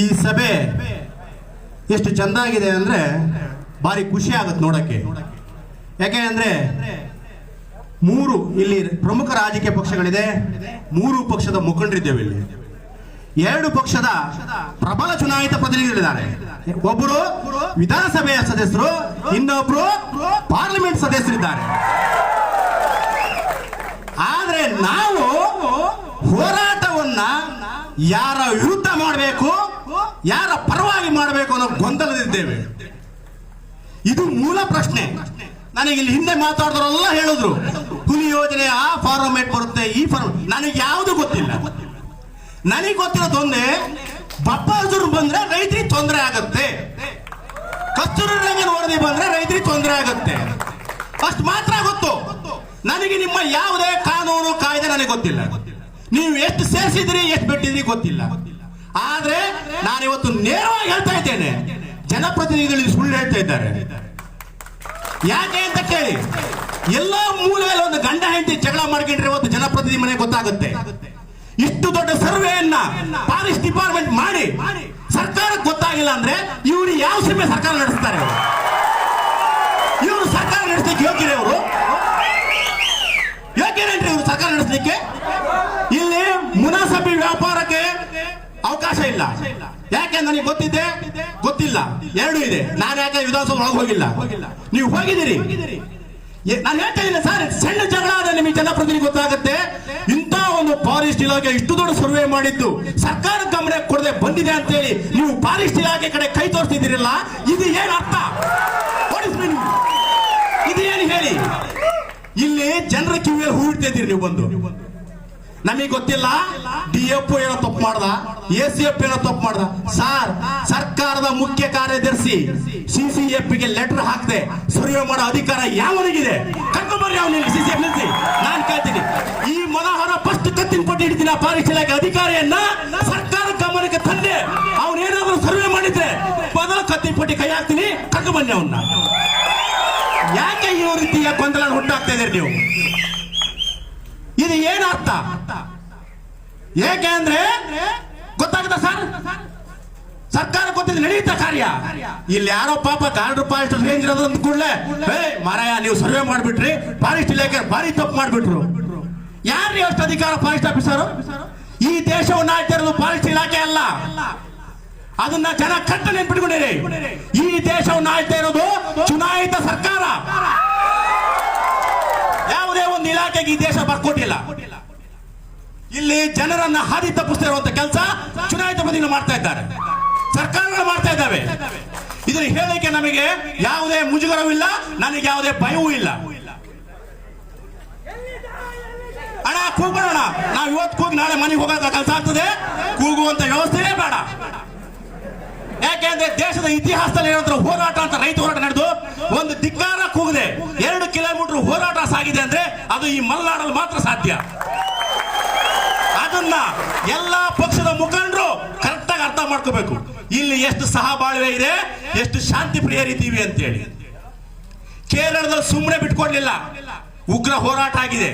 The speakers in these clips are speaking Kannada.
ಈ ಸಭೆ ಎಷ್ಟು ಚೆಂದಾಗಿದೆ ಅಂದ್ರೆ ಭಾರಿ ಖುಷಿ ಆಗುತ್ತೆ ನೋಡಕ್ಕೆ. ಯಾಕೆ ಅಂದ್ರೆ ಮೂರು ಇಲ್ಲಿ ಪ್ರಮುಖ ರಾಜಕೀಯ ಪಕ್ಷಗಳಿದೆ, ಮೂರು ಪಕ್ಷದ ಮುಖಂಡರಿದ್ದೇವೆ ಇಲ್ಲಿ. ಎರಡು ಪಕ್ಷದ ಪ್ರಬಲ ಚುನಾಯಿತ ಪ್ರತಿನಿಧಿಗಳಿದ್ದಾರೆ. ಒಬ್ಬರು ವಿಧಾನಸಭೆಯ ಸದಸ್ಯರು, ಇನ್ನೊಬ್ರು ಪಾರ್ಲಿಮೆಂಟ್ ಸದಸ್ಯರಿದ್ದಾರೆ. ಆದ್ರೆ ನಾವು ಹೋರಾಟವನ್ನ ಯಾರ ವಿರುದ್ಧ ಮಾಡಬೇಕು? ಯಾರ ಪರವಾಗಿ ಮಾಡಬೇಕು ಅನ್ನೋ ಗೊಂದಲದಿದ್ದೇವೆ. ಇದು ಮೂಲ ಪ್ರಶ್ನೆ. ನನಗೆ ಇಲ್ಲಿ ಹಿಂದೆ ಮಾತಾಡಿದ್ರೆಲ್ಲ ಹೇಳಿದ್ರು, ಹುಲಿ ಯೋಜನೆ ಆ ಫಾರ್ಮೇಟ್ ಬರುತ್ತೆ, ಈ ಫಾರ್ಮ್ ನನಗೆ ಯಾವುದು ಗೊತ್ತಿಲ್ಲ. ನನಗೆ ಗೊತ್ತಿರೋದೊಂದೇ ಬಪ್ಪಾಜುರು ಬಂದ್ರೆ ರೈತರಿಗೆ ತೊಂದರೆ ಆಗುತ್ತೆ. ಕಸ್ತೂರಿ ರಂಗನ ವರದಿ ಬಂದ್ರೆ ರೈತರಿಗೆ ತೊಂದರೆ ಆಗುತ್ತೆ. ಫಸ್ಟ್ ಮಾತ್ರ ಗೊತ್ತು. ನನಗೆ ನಿಮ್ಮ ಯಾವುದೇ ಕಾನೂನು ಕಾಯ್ದೆ ನನಗೆ ಗೊತ್ತಿಲ್ಲ. ನೀವು ಎಷ್ಟು ಸೇರಿಸಿದ್ರಿ, ಎಷ್ಟು ಬಿಟ್ಟಿದ್ರಿ ಗೊತ್ತಿಲ್ಲ. ಆದ್ರೆ ನಾನಿವತ್ತು ನೇರವಾಗಿ ಹೇಳ್ತಾ ಇದ್ದೇನೆ. ಜನಪ್ರತಿನಿಧಿಗಳು ಸುಳ್ಳು ಹೇಳ್ತಾ ಇದ್ದಾರೆ. ಯಾಕೆ ಅಂತ ಕೇಳಿ. ಎಲ್ಲ ಮೂಲೆಯಲ್ಲಿ ಒಂದು ಗಂಡ ಹೆಂಡತಿ ಜಗಳ ಮಾಡ್ಕೊಂಡ್ರೆ ಇವತ್ತು ಜನಪ್ರತಿನಿಧಿ ಮನೆ ಗೊತ್ತಾಗುತ್ತೆ. ಇಷ್ಟು ದೊಡ್ಡ ಸರ್ವೆಯನ್ನ ಫಾರೆಸ್ಟ್ ಡಿಪಾರ್ಟ್ಮೆಂಟ್ ಮಾಡಿ ಸರ್ಕಾರಕ್ಕೆ ಗೊತ್ತಾಗಿಲ್ಲ ಅಂದ್ರೆ ಇವರು ಯಾವ ಸೀಮೆ ಸರ್ಕಾರ ನಡೆಸ್ತಾರೆ? ಇವರು ಸರ್ಕಾರ ನಡೆಸಲಿಕ್ಕೆ ಯೋಗ್ಯರೇ ಅವರು ಯೋಗ್ಯರೇನ್ರಿ ಇವರು ಸರ್ಕಾರ ನಡೆಸಲಿಕ್ಕೆ? ಇಲ್ಲಿ ಮುನಾಸಬಿ ಅವಕಾಶ ಇಲ್ಲ. ಯಾಕೆ ನನಗೆ ಗೊತ್ತಿದೆ? ಗೊತ್ತಿಲ್ಲ. ಎರಡು ಇದೆ. ನಾನು ಯಾಕೆ ವಿಧಾನಸಭೆ ಒಳಗೆ ಹೋಗಿಲ್ಲ? ನೀವು ಹೋಗಿದ್ದೀರಿ. ನಾನು ಹೇಳ್ತಾ ಇದ್ದೀನಿ ಸರ್, ಸಣ್ಣ ಜಗಳ ಆದ್ರೆ ನಿಮಗೆ ಜನಪ್ರತಿನಿಧಿ ಗೊತ್ತಾಗುತ್ತೆ. ಇಂಥ ಒಂದು ಫಾರೆಸ್ಟ್ ಇಲಾಖೆ ಇಷ್ಟು ದೊಡ್ಡ ಸರ್ವೆ ಮಾಡಿದ್ದು. ಸರ್ಕಾರ ಗಮನ ಕೊಡದೆ ಬಂದಿದೆ ಅಂತೇಳಿ ನೀವು ಫಾರೆಸ್ಟ್ ಇಲಾಖೆ ಕಡೆ ಕೈ ತೋರಿಸ್ತಿದ್ದೀರಲ್ಲ, ಇದು ಏನು ಅರ್ಥ? ಇದು ಏನು ಹೇಳಿ? ಇಲ್ಲಿ ಜನರ ಕಿವಿಯಲ್ಲಿ ಹೂ ಇಡ್ತಾ ಇದ್ದೀರಿ ನೀವು ಬಂದು. ನಮಗೆ ಗೊತ್ತಿಲ್ಲ? ಡಿ ಎಫ್ ಏನೋ ತಪ್ಪು ಮಾಡ್ದ? ಎ ಸಿ ಎಫ್ ಏನೋ ತಪ್ಪು ಮಾಡ್ದ? ಸಾರ್, ಸರ್ಕಾರದ ಮುಖ್ಯ ಕಾರ್ಯದರ್ಶಿ ಸಿ ಸಿ ಎಫ್ಗೆ ಲೆಟರ್ ಹಾಕದೆ ಸರ್ವೆ ಮಾಡೋ ಅಧಿಕಾರ ಯಾವನಿಗಿದೆ? ಕರ್ಕೊಂಬರ್ರಿ ಅವನಿಗೆ ಸಿ ಸಿ ಎಫ್ ನಿಲ್ಸಿ. ನಾನು ಕೇಳ್ತೀನಿ. ಈ ಮನೋಹರ ಫಸ್ಟ್ ಕತ್ತಿನ ಪಟ್ಟಿ ಹಿಡಿದಿನ ಪಾಲಿಸ್ ಇಲಾಖೆ ಅಧಿಕಾರಿಯನ್ನ ಸರ್ಕಾರ ಗಮನಕ್ಕೆ ತಂದೆ ಅವನೇನಾದ್ರೂ ಸರ್ವೆ ಮಾಡಿದ್ರೆ ಮೊದಲು ಕತ್ತಿನ ಪಟ್ಟಿ ಕೈ ಹಾಕ್ತೀನಿ ಕರ್ಕೊಂಬನ್ನಿ ಅವನ್ನ ಯಾಕೆ ಈ ರೀತಿಯ ಗೊಂದಲ ಹುಟ್ಟಾಗ್ತಾ ಇದ್ದೀರಿ ನೀವು? ಇದು ಏನು ಅರ್ಥ ಏಕೆ ಅಂದ್ರೆ ಗೊತ್ತಾಗುತ್ತ ಸರ್? ಸರ್ಕಾರ ಗೊತ್ತಿದೆ ನಡೀತ ಕಾರ್ಯ. ಇಲ್ಲಿ ಯಾರೋ ಪಾಪ ಕಾರ್ಡ್ ಫಾರೆಸ್ಟ್ ರೇಂಜ್ ಇರೋದು ಕೂಡಲೇ ಏ ಮಾರಾಯ, ನೀವು ಸರ್ವೆ ಮಾಡ್ಬಿಟ್ರಿ ಫಾರೆಸ್ಟ್ ಇಲಾಖೆ ಭಾರಿ ತಪ್ಪು ಮಾಡ್ಬಿಟ್ರು. ಯಾರು ಅಷ್ಟು ಅಧಿಕಾರ ಫಾರೆಸ್ಟ್ ಆಫೀಸರ್ ಈ ದೇಶವನ್ನ ಆಳ್ತಾ ಇರೋದು ಫಾರೆಸ್ಟ್ ಇಲಾಖೆ ಅಲ್ಲ. ಅದನ್ನ ಜನ ಕಟ್ಟ ನೆನ್ಪಿಟ್ಕೊಂಡಿರಿ. ಈ ದೇಶವನ್ನ ಆಳ್ತಾ ಇರೋದು ಚುನಾಯಿತ ಸರ್ಕಾರ. ಯಾವುದೇ ಒಂದು ಇಲಾಖೆಗೆ ಈ ದೇಶ ಬರ್ಕೊಟ್ಟಿಲ್ಲ. ಇಲ್ಲಿ ಜನರನ್ನ ಹಾದಿ ತಪ್ಪಿಸ್ತಾ ಇರುವಂತ ಕೆಲಸ ಚುನಾಯಿತ ಪ್ರತಿನಿಧಿಗಳು ಮಾಡ್ತಾ ಇದ್ದಾರೆ. ಸರ್ಕಾರಗಳು ಮಾಡ್ತಾ ಇದ್ದಾವೆ. ಇದನ್ನು ಹೇಳಲಿಕ್ಕೆ ನಮಗೆ ಯಾವುದೇ ಮುಜುಗರವಿಲ್ಲ ನನಗೆ ಯಾವುದೇ ಭಯವೂ ಇಲ್ಲ. ಅಣ್ಣ ಕೂಗೋಣ ನಾವು ಇವತ್ತು ಕೂಗಿ ನಾಳೆ ಮನೆಗೆ ಹೋಗೋದ ಕೆಲಸ ಆಗ್ತದೆ. ಕೂಗುವಂತ ವ್ಯವಸ್ಥೆನೇ ಬೇಡ. ಯಾಕೆಂದ್ರೆ ದೇಶದ ಇತಿಹಾಸದಲ್ಲಿ ಏನಾದ್ರು ಹೋರಾಟ ಅಂತ ರೈತ ಹೋರಾಟ ನಡೆದು ಒಂದು ಧಿಕ್ಕಾರ ಕೂಗಿದೆ ಎರಡು ಕಿಲೋಮೀಟರ್ ಹೋರಾಟ ಸಾಗಿದೆ ಅಂದ್ರೆ ಅದು ಈ ಮಲೆನಾಡಲ್ಲಿ ಮಾತ್ರ ಸಾಧ್ಯ. ಅದನ್ನ ಎಲ್ಲಾ ಪಕ್ಷದ ಮುಖಂಡರು ಕರೆಕ್ಟ್ ಆಗಿ ಅರ್ಥ ಮಾಡ್ಕೋಬೇಕು. ಇಲ್ಲಿ ಎಷ್ಟು ಸಹಬಾಳ್ವೆ ಇದೆ, ಎಷ್ಟು ಶಾಂತಿ ಪ್ರಿಯರಿದ್ದೀವಿ ಅಂತೇಳಿ. ಕೇರಳದಲ್ಲಿ ಸುಮ್ಮನೆ ಬಿಟ್ಕೊಡ್ಲಿಲ್ಲ. ಉಗ್ರ ಹೋರಾಟ ಆಗಿದೆ.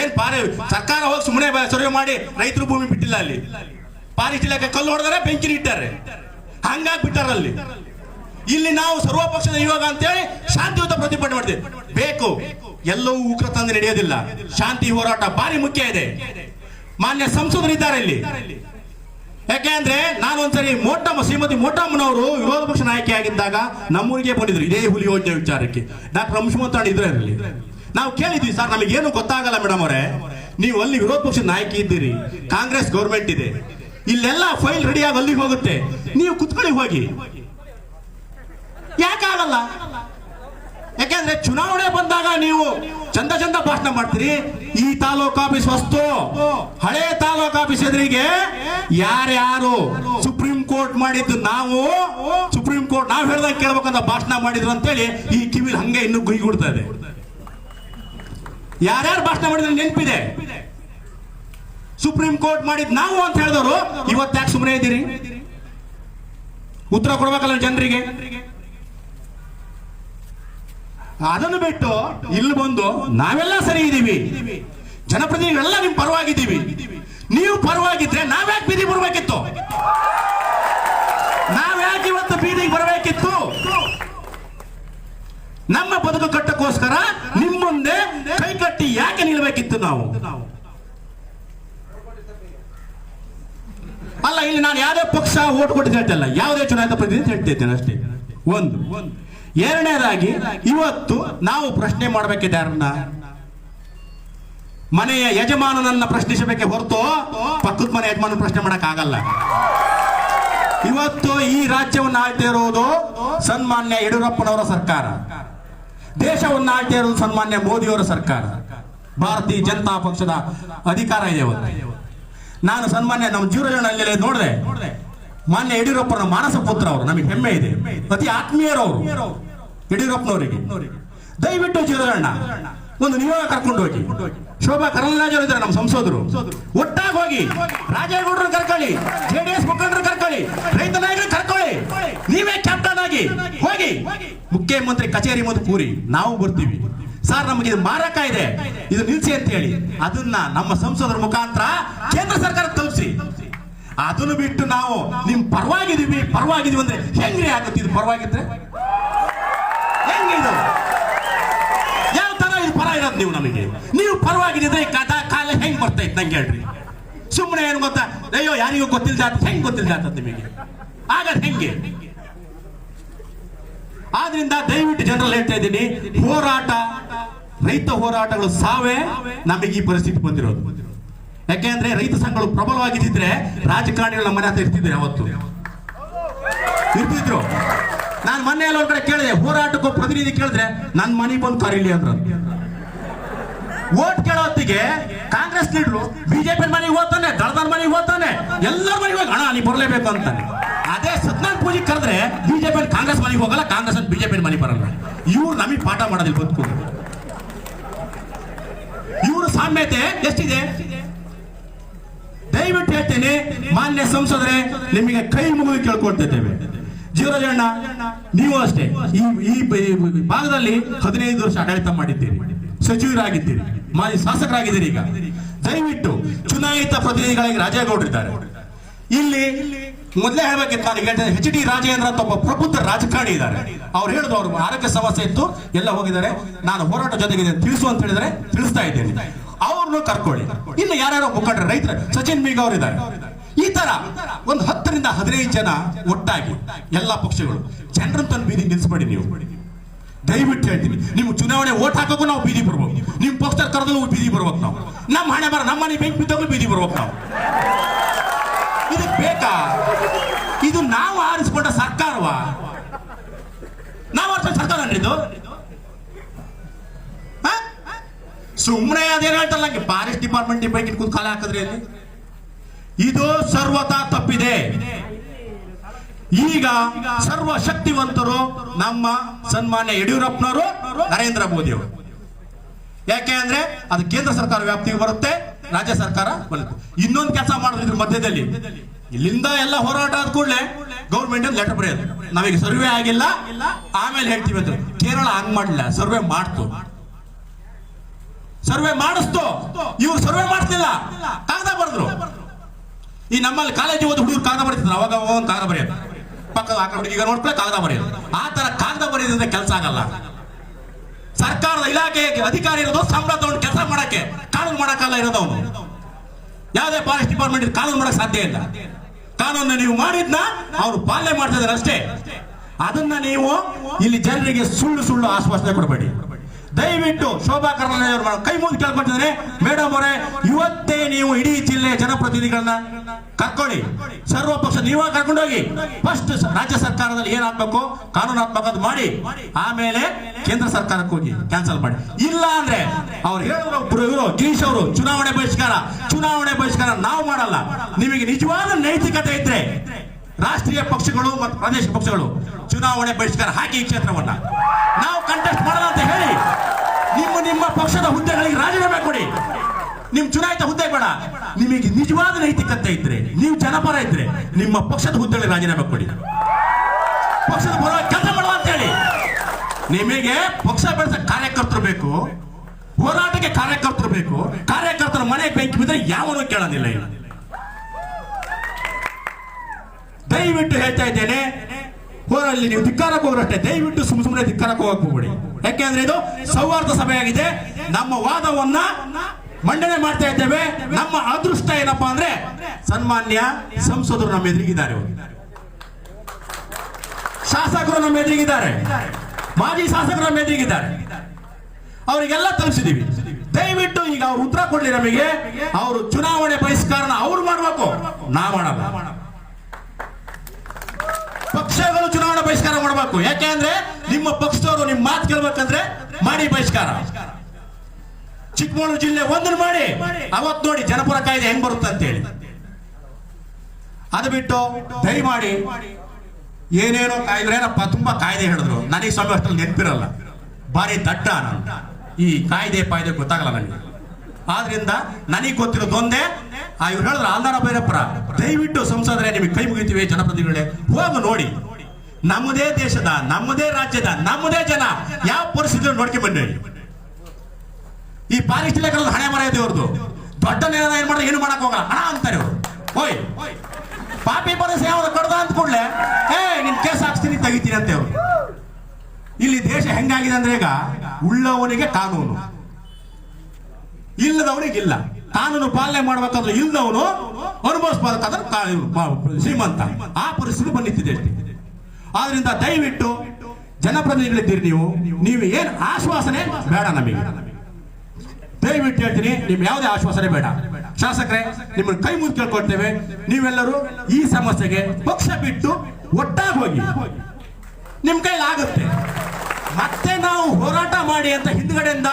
ಏನ್ ಪಾರಿ, ಸರ್ಕಾರ ಹೋಗಿ ಸುಮ್ಮನೆ ಸರ್ವೆ ಮಾಡಿ ರೈತರು ಭೂಮಿ ಬಿಟ್ಟಿಲ್ಲ ಅಲ್ಲಿ. ಪಾರಿಸ್ಟ್ ಇಲಾಖೆ ಕಲ್ಲು ಹೊಡೆದರೆ ಬೆಂಕಿ ಇಟ್ಟಾರೆ. ಹಂಗಾಗಿ ಬಿಟ್ಟಾರಲ್ಲಿ ಇಲ್ಲಿ ನಾವು ಸರ್ವಪಕ್ಷದ ನಿಯೋಗ ಅಂತೇಳಿ ಶಾಂತಿಯುತ ಪ್ರತಿಭಟನೆ ಮಾಡ್ತೇವೆ. ಬೇಕು. ಎಲ್ಲವೂ ಉಗ್ರ ತಂದು ನಡೆಯೋದಿಲ್ಲ. ಶಾಂತಿ ಹೋರಾಟ ಭಾರಿ ಮುಖ್ಯ ಇದೆ. ಮಾನ್ಯ ಸಂಸದರಿದ್ದಾರೆ ಇಲ್ಲಿ. ಯಾಕೆಂದ್ರೆ ನಾನು ಒಂದ್ಸರಿ ಮೋಟಮ್ಮ, ಶ್ರೀಮತಿ ಮೋಟಮ್ಮನವರು ವಿರೋಧ ಪಕ್ಷ ನಾಯಕಿ ಆಗಿದ್ದಾಗ ನಮ್ಮೂರಿಗೆ ಬಂದಿದ್ರು. ಇದೇ ಹುಲಿ ಯೋಜನೆ ವಿಚಾರಕ್ಕೆ. ಡಾಕ್ಟರ್ ಅಂಶುಮಂತ ಇದ್ರೆ ಇರಲಿ ನಾವು ಕೇಳಿದ್ವಿ, ಸರ್, ನಮಗೇನು ಗೊತ್ತಾಗಲ್ಲ ಮೇಡಮ್ ಅವರೇ. ನೀವು ಅಲ್ಲಿ ವಿರೋಧ ಪಕ್ಷದ ನಾಯಕಿ ಇದ್ದೀರಿ. ಕಾಂಗ್ರೆಸ್ ಗೌರ್ಮೆಂಟ್ ಇದೆ. ಇಲ್ಲೆಲ್ಲ ಫೈಲ್ ರೆಡಿಯಾಗಿ ಅಲ್ಲಿಗೆ ಹೋಗುತ್ತೆ. ನೀವು ಕುತ್ಕೊಳ್ಳಿ ಹೋಗಿ. ಯಾಕಾಗಲ್ಲ ಯಾಕೆಂದ್ರೆ ಚುನಾವಣೆ ಬಂದಾಗ ನೀವು ಚಂದ ಚಂದ ಭಾಷಣ ಮಾಡ್ತೀರಿ. ಈ ತಾಲೂಕು ಆಫೀಸ್ ವಸ್ತು, ಹಳೆ ತಾಲೂಕು ಆಫೀಸ್ ಎದುರಿಗೆ ಯಾರ್ಯಾರು ಸುಪ್ರೀಂ ಕೋರ್ಟ್ ಮಾಡಿದ್ದು ನಾವು, ಸುಪ್ರೀಂ ಕೋರ್ಟ್ ನಾವು ಹೇಳ್ದಂಗೆ ಕೇಳ್ಬೇಕಂತ ಭಾಷಣ ಮಾಡಿದ್ರು ಅಂತೇಳಿ ಈ ಕಿವಿಲ್ ಹಂಗೆ ಇನ್ನು ಗುಯ್ಗುಡ್ತಾ ಇದೆ. ಯಾರ್ಯಾರು ಭಾಷಣ ಮಾಡಿದ್ರೆ ನೆನಪಿದೆ? ಸುಪ್ರೀಂ ಕೋರ್ಟ್ ಮಾಡಿದ್ ನಾವು ಅಂತ ಹೇಳಿದವರು, ಇವತ್ತು ಯಾಕೆ ಸುಮ್ಮನೆ ಇದ್ದೀರಿ? ಉತ್ತರ ಕೊಡ್ಬೇಕಲ್ಲ ಜನರಿಗೆ? ಅದನ್ನು ಬಿಟ್ಟು ಇಲ್ಲಿ ಬಂದು ನಾವೆಲ್ಲ ಸರಿ ಇದ್ದೀವಿ. ಜನಪ್ರತಿನಿಧಿಗಳೆಲ್ಲ ನಿಮ್ ಪರವಾಗಿದ್ದೀವಿ. ನೀವು ಪರವಾಗಿದ್ರೆ ನಾವ್ಯಾಕೆ ಬೀದಿ ಬರ್ಬೇಕಿತ್ತು? ಯಾಕೆ ಇವತ್ತು ಬೀದಿಗೆ ಬರಬೇಕಿತ್ತು? ನಮ್ಮ ಬದುಕು ಕಟ್ಟಕ್ಕೋಸ್ಕರ ನಿಮ್ಮ ಮುಂದೆ ಕೈ ಕಟ್ಟಿ ಯಾಕೆ ನಿಲ್ಬೇಕಿತ್ತು ನಾವು? ಅಲ್ಲ, ಇಲ್ಲಿ ನಾನು ಯಾವುದೇ ಪಕ್ಷ ಓಟ್ ಕೊಟ್ಟು ಹೇಳ್ತಲ್ಲ ಯಾವುದೇ ಚುನಾಯಿತ ಪ್ರತಿನಿಧಿ ಹೇಳ್ತಿದ್ದೇನೆ ಅಷ್ಟೇ. ಒಂದು. ಎರಡನೇದಾಗಿ, ಇವತ್ತು ನಾವು ಪ್ರಶ್ನೆ ಮಾಡಬೇಕಿದೆ ಯಾರನ್ನ? ಮನೆಯ ಯಜಮಾನನನ್ನ ಪ್ರಶ್ನಿಸಬೇಕೆ ಹೊರತು ಪಕ್ಕದ ಮನೆ ಯಜಮಾನ ಪ್ರಶ್ನೆ ಮಾಡಕ್ ಆಗಲ್ಲ ಇವತ್ತು ಈ ರಾಜ್ಯವನ್ನು ಆಳ್ತಾ ಇರುವುದು ಸನ್ಮಾನ್ಯ ಯಡಿಯೂರಪ್ಪನವರ ಸರ್ಕಾರ. ದೇಶವನ್ನು ಆಳ್ತಾ ಇರುವುದು ಸನ್ಮಾನ್ಯ ಮೋದಿಯವರ ಸರ್ಕಾರ. ಭಾರತೀಯ ಜನತಾ ಪಕ್ಷದ ಅಧಿಕಾರ ಇದೆ ಇವತ್ತು ನಾನು ಸನ್ಮಾನ್ಯ ನಮ್ಮ ಜೀವನದಲ್ಲಿ ನೋಡಿದೆ ಮಾನ್ಯ ಯಡಿಯೂರಪ್ಪನ ಮಾನಸ ಪುತ್ರ ಅವರು, ನಮಗೆ ಹೆಮ್ಮೆ ಇದೆ. ಅತಿ ಆತ್ಮೀಯರವರು ಯಡಿಯೂರಪ್ಪನವರಿಗೆ. ದಯವಿಟ್ಟು ಜೀವನಣ್ಣ ಒಂದು ನಿಯೋಗ ಕರ್ಕೊಂಡು ಹೋಗಿ. ಶೋಭಾ ಕರಂದ್ಲಾಜೆ ಇದ್ದಾರೆ ನಮ್ಮ ಸಂಸದರು. ಒಟ್ಟಾಗಿ ಹೋಗಿ. ರಾಜೇಗೌಡರು ಕರ್ಕೊಳ್ಳಿ, ಜೆಡಿಎಸ್ ಮುಖಂಡರು ಕರ್ಕೊಳ್ಳಿ, ರೈತ ನಾಯಕರು ಕರ್ಕೊಳ್ಳಿ. ನೀವೇ ಕ್ಯಾಪ್ಟನ್ ಆಗಿ ಹೋಗಿ. ಮುಖ್ಯಮಂತ್ರಿ ಕಚೇರಿ ಮುಂದೆ ಕೂರಿ. ನಾವು ಬರ್ತೀವಿ. ಸರ್ ನಮಗೆ ಇದು ಮಾರಕ ಇದೆ. ಇದು ನಿಲ್ಸಿ ಅಂತ ಹೇಳಿ. ಅದನ್ನ ನಮ್ಮ ಸಂಸದರ ಮುಖಾಂತರ ಕೇಂದ್ರ ಸರ್ಕಾರ ತಲುಪಿಸಿ. ಅದನ್ನು ಬಿಟ್ಟು ನಾವು ನಿಮ್ ಪರವಾಗಿದೀವಿ ಪರವಾಗಿದೀವಿ ಅಂದ್ರೆ ಹೆಂಗ್ರಿ ಆಗುತ್ತೆ ಇದು ಪರವಾಗಿದ್ರೆ? ಹೆಂಗಿದು ಯಾವ ತರ ಇದು ಪರ ಇರೋದು ನೀವು ನಮಗೆ? ನೀವು ಪರವಾಗಿದ್ರೆ ಕಥಾ ಕಾಲ ಹೆಂಗ್ ಬರ್ತಾ ಇತ್ತು ನಂಗೆ ಹೇಳ್ರಿ. ಸುಮ್ಮನೆ ಏನು ಗೊತ್ತಾ? ಅಯ್ಯೋ, ಯಾರಿಗೂ ಗೊತ್ತಿಲ್ಲ ಹೆಂಗ್ ಗೊತ್ತಿಲ್ಲ ನಿಮಗೆ? ಆಗದ್ ಹೆಂಗೆ? ಆದ್ರಿಂದ ದಯವಿಟ್ಟು ಜನರಲ್ಲಿ ಹೇಳ್ತಾ ಇದ್ದೀನಿ, ಹೋರಾಟ, ರೈತ ಹೋರಾಟಗಳು ಸಾವೇ ನಮಗೆ ಈ ಪರಿಸ್ಥಿತಿ ಬಂದಿರೋದು. ಯಾಕೆಂದ್ರೆ ರೈತ ಸಂಘಗಳು ಪ್ರಬಲವಾಗಿದ್ದಿದ್ರೆ ರಾಜಕಾರಣಿಗಳು ನಮ್ಮ ಮನೆ ಹತ್ರ ಇರ್ತಿದ್ರೆ ಅವತ್ತು ಇರ್ತಿದ್ರು. ನಾನು ಮೊನ್ನೆ ಎಲ್ಲ ಕಡೆ ಕೇಳಿದೆ, ಹೋರಾಟಕ್ಕೂ ಪ್ರತಿನಿಧಿ ಕೇಳಿದ್ರೆ ನನ್ನ ಮನೆಗೆ ಬಂದು ಕರೀಲಿ ಅಂದ್ರ. ಓಟ್ ಕೇಳೋ ಹೊತ್ತಿಗೆ ಕಾಂಗ್ರೆಸ್ ಲೀಡ್ರು ಬಿಜೆಪಿ ಮನೆಗೆ ಹೋಗ್ತಾನೆ ದಳದ ಮನೆಗೆ ಹೋಗ್ತಾನೆ, ಎಲ್ಲರ ಮನೆಗೆ ಹೋಗಿ ಹಣ ನೀ ಬರಲೇಬೇಕು ಅಂತಾನೆ. ಅದೇ ಸತ್ಯನಾರಾಯಣ ಪೂಜೆ ಕರೆದ್ರೆ ಬಿಜೆಪಿ ಕಾಂಗ್ರೆಸ್ ಮನೆಗೆ ಹೋಗಲ್ಲ, ಕಾಂಗ್ರೆಸ್ ಬಿಜೆಪಿ ಮನೆ ಬರಲ್ಲ. ಇವ್ರು ನಮಗೆ ಪಾಠ ಮಾಡೋದಿಲ್ಲ ಬದುಕು ಇವರು ಸಾಮ್ಯತೆ ಎಷ್ಟಿದೆ? ದಯವಿಟ್ಟು ಹೇಳ್ತೇನೆ, ಮಾನ್ಯ ಸಂಸದರೇ, ನಿಮಗೆ ಕೈ ಮುಗಿದು ಕೇಳ್ಕೊಳ್ತಿದ್ದೇವೆ ಜೀವರಾಜಣ್ಣ ನೀವು ಅಷ್ಟೇ. ಈ ಈ ಭಾಗದಲ್ಲಿ ಹದಿನೈದು ವರ್ಷ ಆಡಳಿತ ಮಾಡಿದ್ದೀರಿ. ಸಚಿವರಾಗಿದ್ದೀರಿ. ಮಾಜಿ ಶಾಸಕರಾಗಿದ್ದೀರಿ ಈಗ. ದಯವಿಟ್ಟು ಚುನಾಯಿತ ಪ್ರತಿನಿಧಿಗಳಿಗೆ ರಾಜೇಗೌಡರಿದ್ದಾರೆ. ಇಲ್ಲಿ ಮೊದಲೇ ಹೇಳ್ಬೇಕಿತ್ತು ನಾನು ಹೇಳ್ತೇನೆ ಎಚ್ ಡಿ ರಾಜೇಂದ್ರ ಅಂತ ಒಬ್ಬ ಪ್ರಬುದ್ಧ ರಾಜಕಾರಣಿ ಇದ್ದಾರೆ. ಅವ್ರು ಹೇಳಿದ್ರು, ಅವ್ರ ಆರೋಗ್ಯ ಸಮಸ್ಯೆ ಇತ್ತು, ಎಲ್ಲ ಹೋಗಿದ್ದಾರೆ. ನಾನು ಹೋರಾಟ ಜೊತೆಗಿದೆ ತಿಳಿಸು ಅಂತ ಹೇಳಿದ್ರೆ ತಿಳಿಸ್ತಾ ಇದ್ದೇನೆ. ಅವ್ರನ್ನು ಕರ್ಕೊಳ್ಳಿ. ಇನ್ನು ಯಾರ್ಯಾರೋ ಮುಖಂಡರು, ರೈತರ, ಸಚಿನ್ ಮೀಗ ಅವರಿದ್ದಾರೆ ಈ ತರ ಒಂದು ಹತ್ತರಿಂದ ಹದಿನೈದು ಜನ ಒಟ್ಟಾಗಿ ಎಲ್ಲಾ ಪಕ್ಷಗಳು. ಜನರನ್ನು ತಂದು ಬೀದಿ ನಿಲ್ಲಿಸ್ಬೇಡಿ ನೀವು. ದಯವಿಟ್ಟು ಹೇಳ್ತೀನಿ ನೀವು ಚುನಾವಣೆ ಓಟ್ ಹಾಕೋಕು ನಾವು ಬೀದಿ ಬರ್ಬೇಕು. ನಿಮ್ ಪಕ್ಷ ಕರೆದು ಬೀದಿ ಬರ್ಬೇಕು ನಾವು. ನಮ್ಮ ಹಣೆ ಬರ ನಮ್ಮ ಬೆಂಕಿ ಬಿದ್ದಾಗಲೂ ಬೀದಿ ಬರ್ಬೇಕು ನಾವು. ಇದು ನಾವು ಆರಿಸಿಕೊಂಡ ಸರ್ಕಾರವಾ? ನಾವು ಆರಿಸಿದ ಸರ್ಕಾರ ಇದು? ಸುಮ್ಮನೆ ಅದೇನು ಹೇಳ್ತಾರಲ್ಲ ಫಾರೆಸ್ಟ್ ಡಿಪಾರ್ಟ್ಮೆಂಟ್ ಬೈಕ್ ಇಟ್ಕೊಂಡು ಕಾಲ ಹಾಕಿದ್ರಿ ಅಲ್ಲಿ. ಇದು ಸರ್ವತಾ ತಪ್ಪಿದೆ. ಈಗ ಸರ್ವ ಶಕ್ತಿವಂತರು ನಮ್ಮ ಸನ್ಮಾನ್ಯ ಯಡಿಯೂರಪ್ಪನವರು ನರೇಂದ್ರ ಮೋದಿ ಅವರು ಯಾಕೆ ಅಂದ್ರೆ ಅದು ಕೇಂದ್ರ ಸರ್ಕಾರ ವ್ಯಾಪ್ತಿಗೆ ಬರುತ್ತೆ, ರಾಜ್ಯ ಸರ್ಕಾರ ಬರುತ್ತೆ. ಇನ್ನೊಂದು ಕೆಲಸ ಮಾಡಿದ್ರು ಮಧ್ಯದಲ್ಲಿ. ಇಲ್ಲಿಂದ ಎಲ್ಲ ಹೋರಾಟ ಆದ ಕೂಡಲೇ ಗೌರ್ಮೆಂಟ್ ಲೆಟರ್ ಬರೆಯೋದು. ನಾವೀಗ ಸರ್ವೆ ಆಗಿಲ್ಲ. ಆಮೇಲೆ ಹೇಳ್ತೀವಿ ಅಂತ ಕೇರಳ ಹಂಗ್ ಮಾಡಲಿಲ್ಲ. ಸರ್ವೆ ಮಾಡ್ತು. ಸರ್ವೆ ಮಾಡಿಸ್ತು. ಇವ್ರು ಸರ್ವೆ ಮಾಡ್ತಿಲ್ಲ. ಕಾಗದ ಬರೆದ್ರು. ಈ ನಮ್ಮಲ್ಲಿ ಕಾಲೇಜ್ ಓದಿ ಹುಡುಗರು ಕಾಗದ ಬರೀತಿದ್ರು. ಅವಾಗ ಒಂದು ಕಾಗದ ಬರೆಯೋದು. ಪಕ್ಕದ ಹುಡುಗಿಗ ನೋಡ್ಕೊಳ್ಳೆ ಕಾಗದ ಬರೆಯೋದು. ಆ ತರ ಕಾಗದ ಬರೆಯೋದ್ರಿಂದ ಕೆಲಸ ಆಗಲ್ಲ. ಸರ್ಕಾರದ ಇಲಾಖೆ ಅಧಿಕಾರಿ ಇರೋದು ಸಂಬಳ ತಗೊಂಡು ಕೆಲಸ ಮಾಡಕ್ಕೆ ಕಾನೂನು ಮಾಡಕ್ಕಲ್ಲ ಇರೋದು ಅವನು. ಯಾವುದೇ ಫಾರೆಸ್ಟ್ ಡಿಪಾರ್ಟ್ಮೆಂಟ್ ಕಾನೂನು ಮಾಡಕ್ಕೆ ಸಾಧ್ಯ ಇಲ್ಲ. ಕಾನೂನು ನೀವು ಮಾಡಿದ್ನ, ಅವ್ರು ಪಾಲನೆ ಮಾಡ್ತಾ ಇದಾರೆ ಅಷ್ಟೇ. ಅದನ್ನ ನೀವು ಇಲ್ಲಿ ಜನರಿಗೆ ಸುಳ್ಳು ಸುಳ್ಳು ಆಶ್ವಾಸನೆ ಕೊಡಬೇಡಿ. ದಯವಿಟ್ಟು ಶೋಭಾ ಕರ್ನಾಟಕ ಕೈ ಮುಂದೆ ಕೇಳ್ಕೊಂಡಿದ್ರೆ ಮೇಡಮ್ ಅವರೇ, ಇವತ್ತೇ ನೀವು ಇಡೀ ಜಿಲ್ಲೆ ಜನಪ್ರತಿನಿಧಿಗಳನ್ನ ಕರ್ಕೊಳ್ಳಿ. ಸರ್ವ ಪಕ್ಷ ನೀವೇ ಕರ್ಕೊಂಡೋಗಿ ಫಸ್ಟ್ ರಾಜ್ಯ ಸರ್ಕಾರದಲ್ಲಿ ಏನಾಗ್ಬೇಕು ಕಾನೂನಾತ್ಮಕ ಮಾಡಿ, ಆಮೇಲೆ ಕೇಂದ್ರ ಸರ್ಕಾರಕ್ಕೆ ಹೋಗಿ ಕ್ಯಾನ್ಸಲ್ ಮಾಡಿ. ಇಲ್ಲ ಅಂದ್ರೆ ಅವ್ರು ಹೇಳಿದ್ರು ಒಬ್ರು ಇವರು ಗಿರೀಶ್ ಅವರು, ಚುನಾವಣೆ ಬಹಿಷ್ಕಾರ ಚುನಾವಣೆ ಬಹಿಷ್ಕಾರ ನಾವು ಮಾಡಲ್ಲ. ನಿಮಗೆ ನಿಜವಾದ ನೈತಿಕತೆ ಇದ್ರೆ ರಾಷ್ಟ್ರೀಯ ಪಕ್ಷಗಳು ಮತ್ತು ಪ್ರಾದೇಶಿಕ ಪಕ್ಷಗಳು ಚುನಾವಣೆ ಬಹಿಷ್ಕಾರ ಹಾಕಿ ಈ ಕ್ಷೇತ್ರವನ್ನ. ನಾವು ಕಂಟೆಸ್ಟ್ ಮಾಡಲ್ಲ ಅಂತ ಹೇಳಿ ನಿಮ್ಮ ನಿಮ್ಮ ಪಕ್ಷದ ಹುದ್ದೆಗಳಿಗೆ ರಾಜೀನಾಮೆ ಕೊಡಿ. ನಿಮ್ ಚುನಾಯಿತ ಹುದ್ದೆ ಬೇಡ. ನಿಮಗೆ ನಿಜವಾದ ನೈತಿಕತೆ ಇದ್ರೆ, ನೀವು ಜನಪರ ಇದ್ರೆ ನಿಮ್ಮ ಪಕ್ಷದ ಹುದ್ದೆಗಳಿಗೆ ರಾಜೀನಾಮೆ ಕೊಡಿ. ಪಕ್ಷದ ಪರವಾಗಿ ಕೆಲಸ ಮಾಡುವ ಅಂತ ಹೇಳಿ. ನಿಮಗೆ ಪಕ್ಷ ಬೆಳೆಸ ಕಾರ್ಯಕರ್ತರು ಬೇಕು, ಹೋರಾಟಕ್ಕೆ ಕಾರ್ಯಕರ್ತರು ಬೇಕು. ಕಾರ್ಯಕರ್ತರ ಮನೆ ಬೆಂಕಿ ಬಿದ್ದರೆ ಯಾವನು ಕೇಳೋದಿಲ್ಲ ಇಲ್ಲಿ. ದಯವಿಟ್ಟು ಹೇಳ್ತಾ ಇದ್ದೇನೆ ಹೋರಲ್ಲಿ ನೀವು ಧಿಕ್ಕಾರಕ್ಕೆ ಹೋಗ್ರಷ್ಟೇ ದಯವಿಟ್ಟು ಸುಮ್ ಸುಮ್ಮನೆ ಧಿಕ್ಕಾರಕ್ಕೆ ಹೋಗ್ಬಿಡಿ. ಹೋಗ್ಬೇಡಿ ಯಾಕೆಂದ್ರೆ ಇದು ಸೌಹಾರ್ದ ಸಭೆಯಾಗಿದೆ. ನಮ್ಮ ವಾದವನ್ನ ಮಂಡನೆ ಮಾಡ್ತಾ ಇದ್ದೇವೆ. ನಮ್ಮ ಅದೃಷ್ಟ ಏನಪ್ಪಾ ಅಂದ್ರೆ ಸನ್ಮಾನ್ಯ ಸಂಸದರು ನಮ್ಮ ಎದುರಿಗಿದ್ದಾರೆ. ಶಾಸಕರು ನಮ್ಮ ಎದುರಿಗಿದ್ದಾರೆ. ಮಾಜಿ ಶಾಸಕರು ನಮ್ಮ ಎದುರಿಗಿದ್ದಾರೆ. ಅವರಿಗೆಲ್ಲ ತಲುಪಿಸಿದೀವಿ. ದಯವಿಟ್ಟು ಈಗ ಅವ್ರು ಉತ್ತರ ಕೊಡ್ಲಿ ನಮಗೆ. ಅವರು ಚುನಾವಣೆ ಬಹಿಷ್ಕಾರನ ಅವ್ರು ಮಾಡ್ಬೇಕು. ನಾ ಮಾಡಲ್ಲ. ಪಕ್ಷಗಳು ಚುನಾವಣಾ ಬಹಿಷ್ಕಾರ ಮಾಡಬೇಕು. ಯಾಕೆಂದ್ರೆ ನಿಮ್ಮ ಪಕ್ಷದವರು ನಿಮ್ಮ ಮಾತು ಕೇಳ್ಬೇಕಂದ್ರೆ ಮಾಡಿ ಬಹಿಷ್ಕಾರ. ಚಿಕ್ಕಮಗಳೂರು ಜಿಲ್ಲೆ ಒಂದನ್ನು ಮಾಡಿ. ಅವತ್ ನೋಡಿ ಜನಪರ ಕಾಯ್ದೆ ಹೆಂಗ್ ಬರುತ್ತೆ ಅಂತ ಹೇಳಿ ಅದು ಬಿಟ್ಟು ದಯಮಾಡಿ ಏನೇನೋ ಏನಪ್ಪ, ತುಂಬಾ ಕಾಯ್ದೆ ಹೇಳಿದ್ರು. ನನಗೆ ಸ್ವಲ್ಪ ಅಷ್ಟಲ್ಲಿ ನೆನಪಿರಲ್ಲ. ಬಾರಿ ದಡ್ಡ ನಾನು. ಈ ಕಾಯ್ದೆ ಪಾಯ್ದೆ ಗೊತ್ತಾಗಲ್ಲ ನನಗೆ. ಆದ್ರಿಂದ ನನಗೆ ಗೊತ್ತಿರೋದು ಒಂದೇ, ಆ ಇವ್ರು ಹೇಳಿದ್ರು ಆಲ್ದಾರ ಭೈರಪ್ಪರ. ದಯವಿಟ್ಟು ಸಂಸದರೇ ನಿಮಗೆ ಕೈ ಮುಗಿತೀವಿ, ಜನಪ್ರತಿನಿಧಿಗಳೇ. ಹೋಗ ನೋಡಿ. ನಮ್ಮದೇ ದೇಶದ, ನಮ್ಮದೇ ರಾಜ್ಯದ, ನಮ್ಮದೇ ಜನ ಯಾವ ಪರಿಸ್ಥಿತಿ ನೋಡ್ಕೊಂಡ್ ಬಂದೆ ಈ ಇಲಾಖೆ ಹಣೆ ಮರ ಇದೆ ಅವ್ರದ್ದು ದೊಡ್ಡ ನೆಲ ಏನ್ ಮಾಡಿದ್ರೆ ಏನು ಮಾಡಕ್ ಹೋಗಲ್ಲ. ಹಣ ಅಂತಾರೆ ಓಯ್. ಪಾಪಿ ಪರಸ ಯಾವ್ದು ಕಡ್ದ ಅಂತ ಕೂಡ್ಲೆ, ಏ, ನಿನ್ ಕೇಸ್ ಹಾಕ್ಸ್ತೀನಿ, ತೆಗಿತೀನಿ ಅಂತ ಅವ್ರು ಇಲ್ಲಿ ದೇಶ ಹೆಂಗಾಗಿದೆ ಅಂದ್ರೆ ಈಗ ಉಳ್ಳವನಿಗೆ ಕಾನೂನು. ಇಲ್ಲದವನಿಗೆ ಇಲ್ಲ ಕಾನೂನು ಪಾಲನೆ ಮಾಡ್ಬೇಕಾದ್ರೆ ಇಲ್ಲದವನು ಅನುಭವಿಸ್ಬಾರ್ದು ಶ್ರೀಮಂತ. ಆ ಪರಿಸ್ಥಿತಿ ಬಂದಿತ್ತಿದೆ ಆದ್ರಿಂದ ದಯವಿಟ್ಟು ಜನಪ್ರತಿನಿಧಿಗಳಿದ್ದೀರಿ ನೀವು. ನೀವು ಏನು ಆಶ್ವಾಸನೆ ಬೇಡ ನಮಗೆ. ದಯವಿಟ್ಟು ಹೇಳ್ತೀನಿ, ನಿಮ್ ಯಾವುದೇ ಆಶ್ವಾಸನೆ ಬೇಡ. ಶಾಸಕರೇ ನಿಮ್ಮ ಕೈ ಮುಂದೆ ಕೇಳ್ಕೊಳ್ತೇವೆ. ನೀವೆಲ್ಲರೂ ಈ ಸಮಸ್ಯೆಗೆ ಪಕ್ಷ ಬಿಟ್ಟು ಒಟ್ಟಾಗಿ ಹೋಗಿ. ನಿಮ್ ಕೈಲಾಗುತ್ತೆ ಮತ್ತೆ ನಾವು ಹೋರಾಟ ಮಾಡಿ ಅಂತ ಹಿಂದ್ಗಡೆಯಿಂದ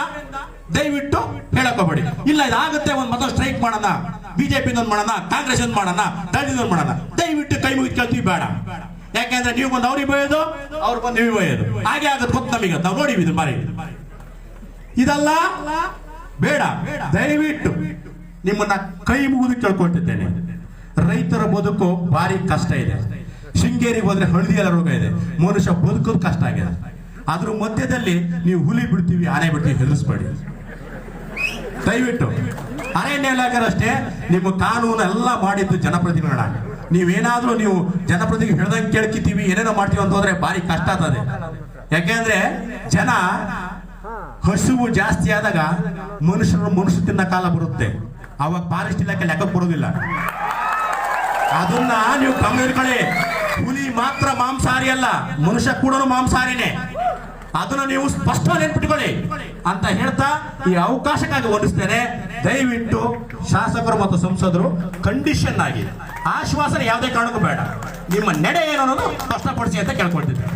ದಯವಿಟ್ಟು ಹೇಳಕೋಬೇಡಿ ಇಲ್ಲ, ಇದಾಗುತ್ತೆ, ಒಂದು ಮತ್ತೊಂದು ಸ್ಟ್ರೈಕ್ ಮಾಡೋಣ. ಬಿಜೆಪಿ ಮಾಡೋಣ ಕಾಂಗ್ರೆಸ್ ಮಾಡೋಣ ದಲಿತ ಮಾಡೋಣ. ದಯವಿಟ್ಟು ಕೈ ಮುಗಿದು ಕೇಳ್ತೀವಿ, ಬೇಡ. ಯಾಕೆಂದ್ರೆ ನೀವು ಬಂದು ಅವ್ರಿಗೆ ಬೈಯೋದು? ಅವ್ರು ಬಂದು ನೀವು ಬೈಯೋದು. ಹಾಗೆ ಆಗುತ್ತೆ ಗೊತ್ತು ನಮಗೆ. ನಾವು ನೋಡಿವಿ ಇದು ಮಾರಿ. ಇದಲ್ಲ ಬೇಡ. ದಯವಿಟ್ಟು ನಿಮ್ಮನ್ನ ಕೈ ಮುಗಿದು ಕೇಳ್ಕೊಟ್ಟಿದ್ದೇನೆ ರೈತರ ಬದುಕು ಭಾರಿ ಕಷ್ಟ ಇದೆ. ಶೃಂಗೇರಿಗೆ ಹೋದ್ರೆ ಎಲ್ಲ ರೋಗ ಇದೆ. ಮನುಷ್ಯ ಬದುಕೋದು ಕಷ್ಟ ಆಗಿದೆ. ಅದ್ರ ಮಧ್ಯದಲ್ಲಿ ನೀವು ಹುಲಿ ಬಿಡ್ತೀವಿ ಆನೆ ಬಿಡ್ತೀವಿ ಹೆದರಿಸ್ಬೇಡಿ. ದಯವಿಟ್ಟು. ಅರಣ್ಯ ಇಲಾಖೆರಷ್ಟೇ ನಿಮ್ಮ ಕಾನೂನು ಎಲ್ಲ ಮಾಡಿದ್ದು ಜನಪ್ರತಿನಿಧಿಗಳ ನೀವೇನಾದ್ರೂ ನೀವು ಜನಪ್ರತಿನಿಧಿ ಹೇಳ್ದಂಗೆ ಕೇಳ್ಕಿತೀವಿ ಏನೇನೋ ಮಾಡ್ತೀವಿ ಅಂತ ಹೋದ್ರೆ ಭಾರಿ ಕಷ್ಟ ಆಗ್ತದೆ. ಯಾಕೆಂದ್ರೆ ಜನ ಹಸುವು ಜಾಸ್ತಿ ಆದಾಗ ಮನುಷ್ಯರು ಮನುಷ್ಯ ತಿನ್ನ ಕಾಲ ಬರುತ್ತೆ. ಅವಾಗ ಫಾರೆಸ್ಟ್ ಇಲಾಖೆ ಲೆಕ್ಕ ಬರೋದಿಲ್ಲ ಅದನ್ನ ನೀವು ಗಮನ ಹುಲಿ ಮಾತ್ರ ಮಾಂಸಾಹಾರಿ ಅಲ್ಲ, ಮನುಷ್ಯ ಕೂಡ ಮಾಂಸಾಹಾರಿನೇ. ಅದನ್ನ ನೀವು ಸ್ಪಷ್ಟವಾಗಿ ನೆನ್ಪಿಟ್ಕೊಳ್ಳಿ ಅಂತ ಹೇಳ್ತಾ ಈ ಅವಕಾಶಕ್ಕಾಗಿ ಓಡಿಸ್ತೇನೆ ದಯವಿಟ್ಟು ಶಾಸಕರು ಮತ್ತು ಸಂಸದರು ಕಂಡೀಷನ್ ಆಗಿ. ಆಶ್ವಾಸನೆ ಯಾವುದೇ ಕಾರಣಕ್ಕೂ ಬೇಡ. ನಿಮ್ಮ ನಡೆ ಏನು ಅನ್ನೋದು ಸ್ಪಷ್ಟಪಡಿಸಿ ಅಂತ ಕೇಳ್ಕೊಳ್ತಿದ್ದೆ.